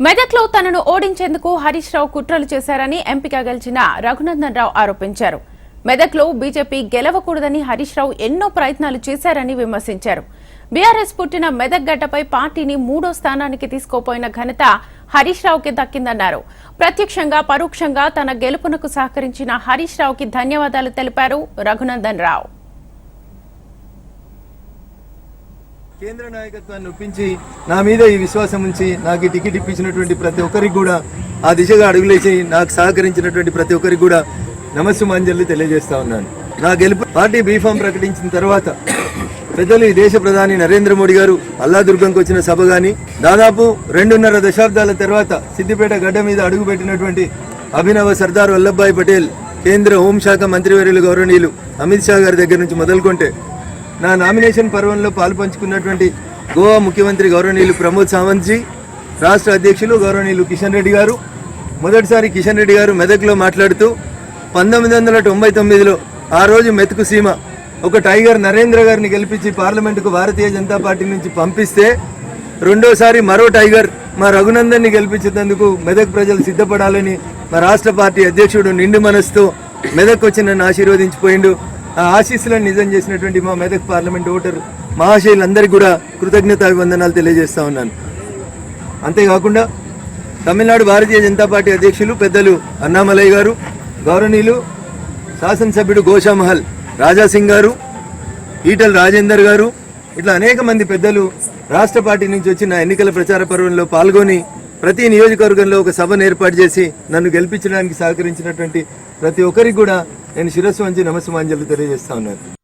మెదక్లో తనను ఓడించేందుకు హరీష్ రావు కుట్రలు చేశారని ఎంపీగా గెలిచిన రఘునందన్ రావు ఆరోపించారు. మెదక్లో బీజేపీ గెలవకూడదని హరీష్ రావు ఎన్నో ప్రయత్నాలు చేశారని విమర్శించారు. బీఆర్ఎస్ పుట్టిన మెదక్ గడ్డపై పార్టీని మూడో స్థానానికి తీసుకోపోయిన ఘనత హరీష్ రావుకి దక్కిందన్నారు. ప్రత్యక్షంగా పరోక్షంగా తన గెలుపునకు సహకరించిన హరీష్ రావుకి ధన్యవాదాలు తెలిపారు రఘునందన్ రావు. కేంద్ర నాయకత్వాన్ని ఒప్పించి నా మీద ఈ విశ్వాసం ఉంచి నాకు ఈ టికెట్ ఇప్పించినటువంటి ప్రతి ఒక్కరికి కూడా ఆ దిశగా అడుగులేసి నాకు సహకరించినటువంటి ప్రతి ఒక్కరికి కూడా నమస్సుమాంజలి తెలియజేస్తా ఉన్నాను. నా గెలుపు పార్టీ బీఫామ్ ప్రకటించిన తర్వాత పెద్దలు ఈ దేశ ప్రధాని నరేంద్ర మోడీ గారు అల్లాదుర్గంకి వచ్చిన సభ గాని దాదాపు రెండున్నర దశాబ్దాల తర్వాత సిద్దిపేట గడ్డ మీద అడుగుపెట్టినటువంటి అభినవ సర్దార్ వల్లభాయ్ పటేల్ కేంద్ర హోంశాఖ మంత్రివర్యులు గౌరవనీయులు అమిత్ షా గారి దగ్గర నుంచి మొదలుకొంటే నా నామినేషన్ పర్వంలో పాల్పంచుకున్నటువంటి గోవా ముఖ్యమంత్రి గౌరవనీయులు ప్రమోద్ సావంత్జీ రాష్ట్ర అధ్యక్షులు గౌరవనీయులు కిషన్ రెడ్డి గారు మొదటిసారి కిషన్ రెడ్డి గారు మెదక్లో మాట్లాడుతూ పంతొమ్మిది వందల తొంభై తొమ్మిదిలో ఆ రోజు మెతుకు సీమ ఒక టైగర్ నరేంద్ర గారిని గెలిపించి పార్లమెంటుకు భారతీయ జనతా పార్టీ నుంచి పంపిస్తే రెండోసారి మరో టైగర్ మా రఘునందన్ని గెలిపించేందుకు మెదక్ ప్రజలు సిద్ధపడాలని మా రాష్ట్ర పార్టీ అధ్యక్షుడు నిండు మనసుతో మెదక్ వచ్చి నన్ను ఆశీర్వదించిపోయిండు. ఆశీస్సులను నిజం చేసినటువంటి మా మెదక్ పార్లమెంట్ ఓటర్ మహాశైలందరికీ కూడా కృతజ్ఞతాభివందనాలు తెలియజేస్తా ఉన్నాను. అంతేకాకుండా తమిళనాడు భారతీయ జనతా పార్టీ అధ్యక్షులు పెద్దలు అన్నామలయ్య గారు గౌరవనీయులు శాసనసభ్యుడు గోషామహల్ రాజాసింగ్ గారు ఈటల్ రాజేందర్ గారు ఇట్లా అనేక మంది పెద్దలు రాష్ట్ర పార్టీ నుంచి వచ్చిన ఎన్నికల ప్రచార పర్వంలో పాల్గొని ప్రతి నియోజకవర్గంలో ఒక సభను ఏర్పాటు చేసి నన్ను గెలిపించడానికి సహకరించినటువంటి ప్రతి ఒక్కరికి కూడా నేను శిరస్సు వంచి నమస్సమాంజలు తెలియజేస్తా ఉన్నాను.